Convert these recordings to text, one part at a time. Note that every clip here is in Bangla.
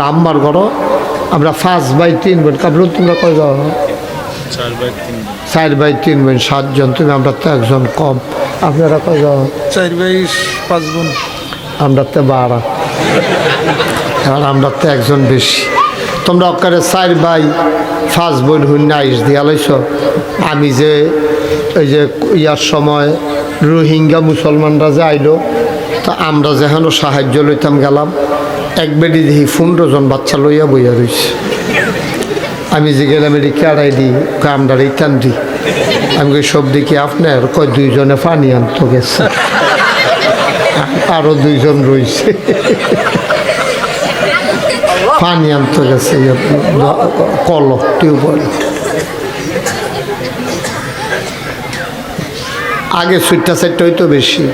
আম্মার ঘর আমরা ফার্স্ট বাই তিন বোন। কাবলুন তোমরা কয় যাও? চার বাই তিন চার বোন সাতজন। তুমি আমরা তো একজন কম। আপনারা কয় যাও? চার বাই পাঁচ বোন। আমরা তো বারা। আর আমরা তো একজন বেশি। তোমরা অকারে চার বাই ফার্স্ট বোন শূন্য আইস দিয়া লাইছ। আমি যে এই যে ইয়ার সময় রোহিঙ্গা মুসলমানরা যে আইলো তা আমরা যেখানে সাহায্য লইতাম গেলাম। এক বেডি দেখি পনেরো জন বাচ্চা লইয়া বইয়া রইছে। আমি যে গেলাম এটি কেড়াই দিই আমরা রিটার্ন দিই আমি সব দিকে আপনার কয় দুইজনে পানি আনতে গেছে। আরও দুইজন রয়েছে পানি আনতে গেছে ইয়ে, কল টিউবওয়েল আগে সুইটটা সাইডটা হইতো বেশি।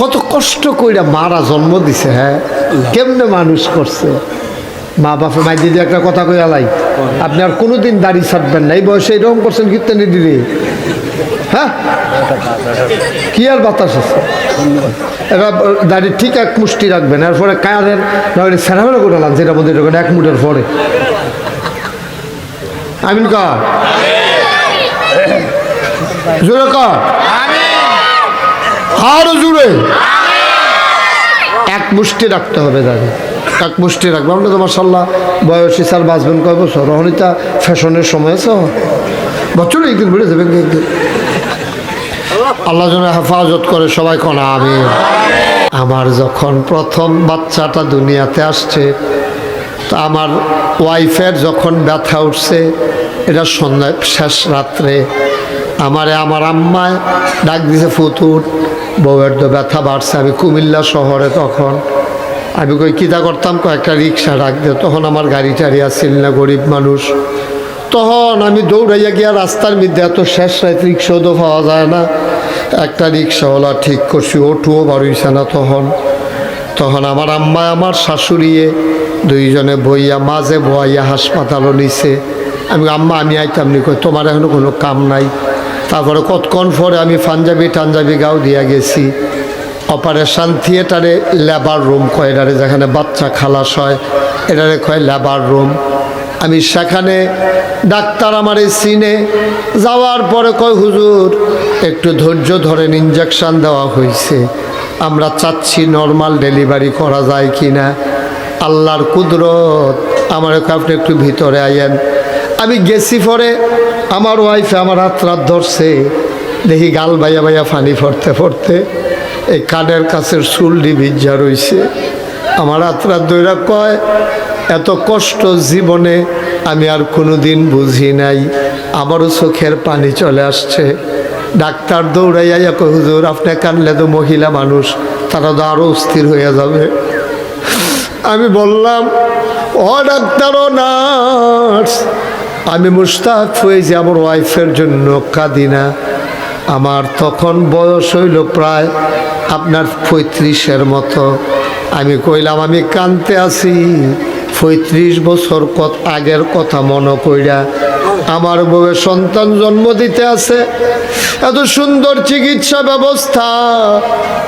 কত কষ্ট কইরা মারা জন্ম দিছে হ্যাঁ? কেমনে মানুষ করছে? মা বাপে মাই দিদি একটা কথা কই আলাই আপনি আর কোনোদিন দাড়ি ছাড়বেন না। এই বয়সে এরকম করছেন কীর্তনে দিদি? হ্যাঁ? কি আর বাতাস আছে? এবার দাড়ি ঠিক এক মুষ্টি রাখবেন এরপরে কায়ারের নইলে সেরামেরা করে লান যেটা মধ্যে এক মুঠের পরে। আমিন কর। জোরে কর। আরও জুড়ে। এক মুষ্টি রাখতে হবে দাদি এক মুষ্টি রাখব। আমরা তো মার্শাল্লাহ বয়সী স্যার বাঁচবেন কয় বছর? রহনিতা ফ্যাশনের সময় আছে বছর একদিন বেড়ে যাবেন একদিন। আল্লাহ যেন হেফাজত করে সবাই কনা আমি আমার যখন প্রথম বাচ্চাটা দুনিয়াতে আসছে, তো আমার ওয়াইফের যখন ব্যথা উঠছে, এটা সন্ধ্যায় শেষ রাত্রে আমারে আমার আম্মায় ডাক দিছে ফুতুর বউয়ের তো ব্যথা বাড়ছে, আমি কুমিল্লা শহরে তখন। আমি কই কিতা করতাম? কয়েকটা রিক্সা ডাক দিয়ে তখন আমার গাড়ি টাড়ি আসছিল না, গরিব মানুষ। তখন আমি দৌড়াইয়া গিয়া রাস্তার মধ্যে এত শেষ রাত রিক্সাও তো পাওয়া যায় না। একটা রিক্সাওয়ালা, ঠিক করছি, ওঠুও বাড়িছে না তখন। তখন আমার আম্মা, আমার শাশুড়িয়ে দুইজনে বইয়া, মাঝে বইয়া হাসপাতালও নিছে। আমি আম্মা, আমি আইতাম নি। কই, তোমার এখনও কোনো কাম নাই। তারপরে কতক্ষণ পরে আমি পাঞ্জাবি টাঞ্জাবি গাও দিয়া গেছি। অপারেশন থিয়েটারে লেবার রুম কয়, এটারে যেখানে বাচ্চা খালাস হয়, এটারে কয় লেবার রুম আমি সেখানে ডাক্তার আমারে সিনে যাওয়ার পরে কয়, হুজুর, একটু ধৈর্য ধরেন ইঞ্জেকশন দেওয়া হয়েছে আমরা চাচ্ছি নর্মাল ডেলিভারি করা যায় কি না আল্লাহর কুদরত, আমার আপনি একটু ভিতরে আইয়েন। আমি গেছি পরে আমার ওয়াইফে আমার হাত রাত ধরছে। দেখি গাল বাইয়া বাইয়া ফানি ফরতে ফরতে এই কানের কাছের চুলডি ভিজা রইছে। আমার হাত রাত দইরা কয়, এত কষ্ট জীবনে আমি আর কোনো দিন বুঝি নাই। আমারও চোখের পানি চলে আসছে। ডাক্তার দৌড়াইয়া কয়, হুজুর, আপনি কানলে তো মহিলা মানুষ, তারা তো আরও অস্থির হয়ে যাবে। আমি বললাম, ও ডাক্তার, ও নার্স আমি মুস্তাক হয়েছি আমার ওয়াইফের জন্য কাঁদি না। আমার তখন বয়স হইল প্রায় আপনার পঁয়ত্রিশের মতো। আমি কইলাম, আমি কানতে আছি। পঁয়ত্রিশ বছর কত আগের কথা মনে কইরা আমার বউয়ের সন্তান জন্ম দিতে আছে। এত সুন্দর চিকিৎসা ব্যবস্থা।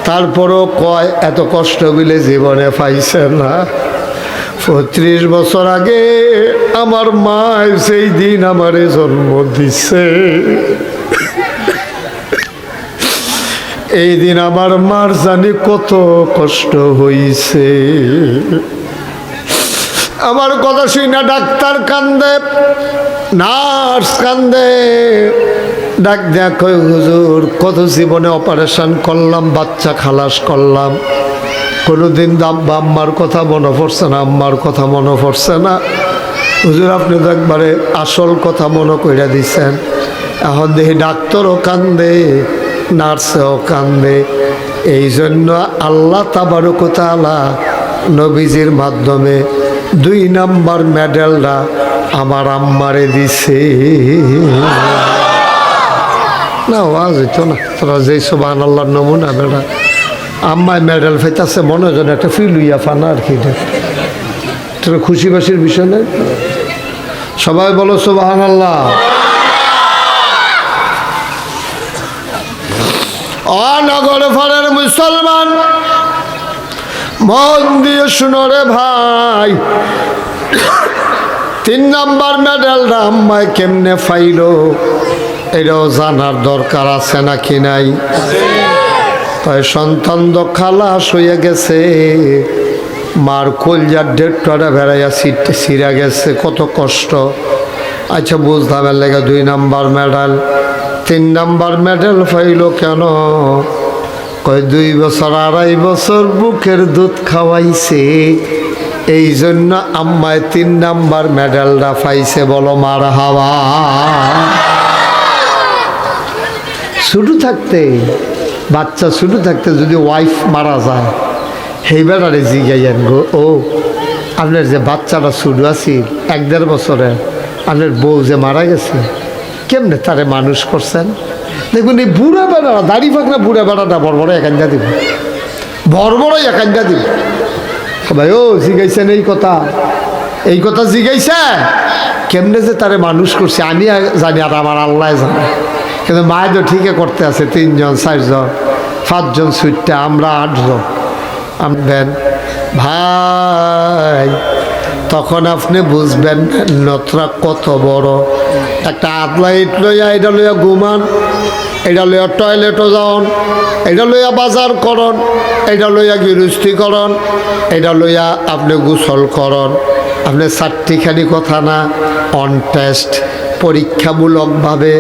তারপরও কয়, এত কষ্ট বিলে জীবনে পাইছে না। পঁয়ত্রিশ বছর আগে আমার মা সেই দিন আমারে জন্ম দিছে। এই দিন আমার মার জানি কত কষ্ট হইছে। আমার কথা শুই না ডাক্তার কান্দে, নার্স কান্দে। ডাক দেখো হুজুর, কত জীবনে অপারেশন করলাম, বাচ্চা খালাস করলাম। কোনোদিন আম্মার কথা মনে পড়ছে না, আম্মার কথা মনে পড়ছে না। হুজুর, আপনি তো একবারে আসল কথা মনে কইরা দিচ্ছেন এখন দেখি ডাক্তারও কান্দে, নার্সেও কান্দে। এই জন্য আল্লাহ তাবারকতালা নবীজির মাধ্যমে দুই নাম্বার মেডেলটা আমার আম্মারে দিছে। না ওয়াজ হইতো না। তোরা যেই সব আল্লাহর নমুনা বেড়া আম্মায় মেডেল ফেতাছে মনে হয় একটা ফিল হইয়া ফানা আর কি তোর খুশি বাসির বিষয় নেই সবাই বলো সোবাহান আল্লাহ অনগর ফরের মুসলমান, মন দিয়ে শুনো রে ভাই। তিন নাম্বার মেডেলটা আম্মায় কেমনে ফাইলো এটাও জানার দরকার আছে নাকি নাই? তাই সন্তান তো খালাস হয়ে গেছে। মার কলজার ডেটটা বেড়াইয়া সিরা গেছে, কত কষ্ট। আচ্ছা বুঝলাম এর লেগে দুই নাম্বার মেডাল। তিন নাম্বার মেডেল পাইল কেন? কয়, দুই বছর, আড়াই বছর বুকের দুধ খাওয়াইছে। এই জন্য আম্মায় তিন নাম্বার মেডেলটা পাইছে বলো মার হাওয়া। শুরু থাকতে। বাচ্চা শুরু থাকতে যদি ওয়াইফ মারা যায়, সেই বেড়ারে জিগাইয়েন গো। ও, আপনার যে বাচ্চাটা শুরু আছিল এক দেড় বছরের আপনার বউ যে মারা গেছে, কেমনে তারে মানুষ করছেন? দেখুন, এই বুড়া বেড়া দাড়ি ফাঁকনা বুড়া বেড়াটা বড় বড় একাঞ্জা দিব। বড় বড় একাঞ্জা দিব। ভাই ও, জিগাইছেন এই কথা। এই কথা জিগাইছে? কেমনে যে তারে মানুষ করছে? আমি জানি আর আমার আল্লাহ জানে। কিন্তু মায় তো ঠিকই করতে আছে, তিনজন, চারজন, পাঁচজন সুইটটা, আমরা আটজন। আনবেন ভাই, তখন আপনি বুঝবেন নতরা কত বড়। একটা আতলা ইট লইয়া এটা লইয়া ঘুমান, এটা লইয়া টয়লেটও যাওন, এটা লইয়া বাজার করন, এটা লইয়া গৃহস্থী করন, এটা লইয়া আপনি গোসল করন। আপনি চারটিখানি কথা না অন টেস্ট পরীক্ষামূলকভাবে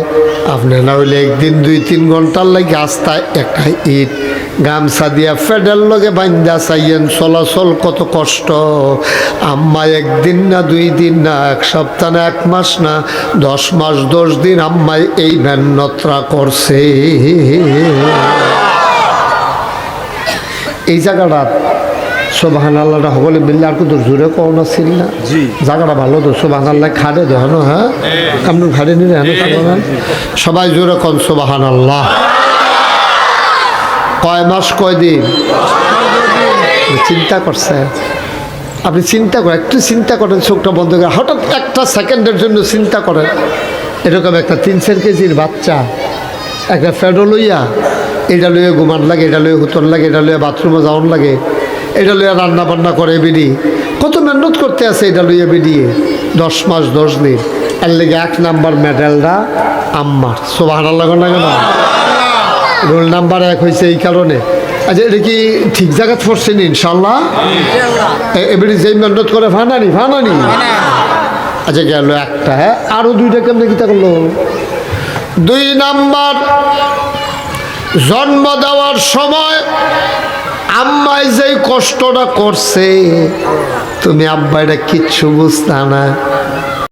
আপনি না হইলে একদিন, দুই, তিন ঘণ্টার লাগে রাস্তায় একটা ইট, গামছা দিয়া ফেডেল লগে বান্ধা চাইয়েন, চলাচল কত কষ্ট। আম্মা একদিন না, দুই দিন না, এক সপ্তাহ না, এক মাস না, দশ মাস, দশ দিন আম্মাই এই মেহনতরা করছে। এই জায়গাটা সোবাহান আল্লাহটা সকলে মিললে আর কিন্তু জোরে কম আছিল না জি। জায়গাটা ভালো তো সোবাহান আল্লাহ খাড়ে দেখানো হ্যাঁ? আপনার খাড়ে নিলে হ্যাঁ সবাই জোরে কন সোবাহান আল্লাহ কয় মাস কয় দিন? চিন্তা করছে। আপনি চিন্তা করেন একটু চিন্তা করেন চোখটা বন্ধ করে। হঠাৎ একটা সেকেন্ডের জন্য চিন্তা করেন। এরকম একটা তিন চার কেজির বাচ্চা একটা ফেডো লইয়া এটা লইয়া ঘুমান লাগে এটা লইয়া হুতন লাগে এটা লইয়া বাথরুমে যাওয়ান লাগে। এটা লইয়া রান্না বান্না করে বেরিয়ে কত মেহনত করতে আছে এটা লইয়া বেরিয়ে দশ মাস দশ দিন। এর লেগে এক নাম্বার মেডেলটা আম্মার। লাগান লাগে না রোল নাম্বার এক হয়েছে এই কারণে। আচ্ছা এটা কি ঠিক জায়গায় পড়ছেন ইনশাল্লাহ এ- এবারে যেই মেহনত করে ফানানি ফানানি? আচ্ছা গেল একটা হ্যাঁ? আরও দুইটা কেমনে কিতা করল? দুই নাম্বার জন্ম দেওয়ার সময় আম্মাই যে কষ্টটা করছে তুমি আব্বা এটা কিচ্ছু বুঝতা না।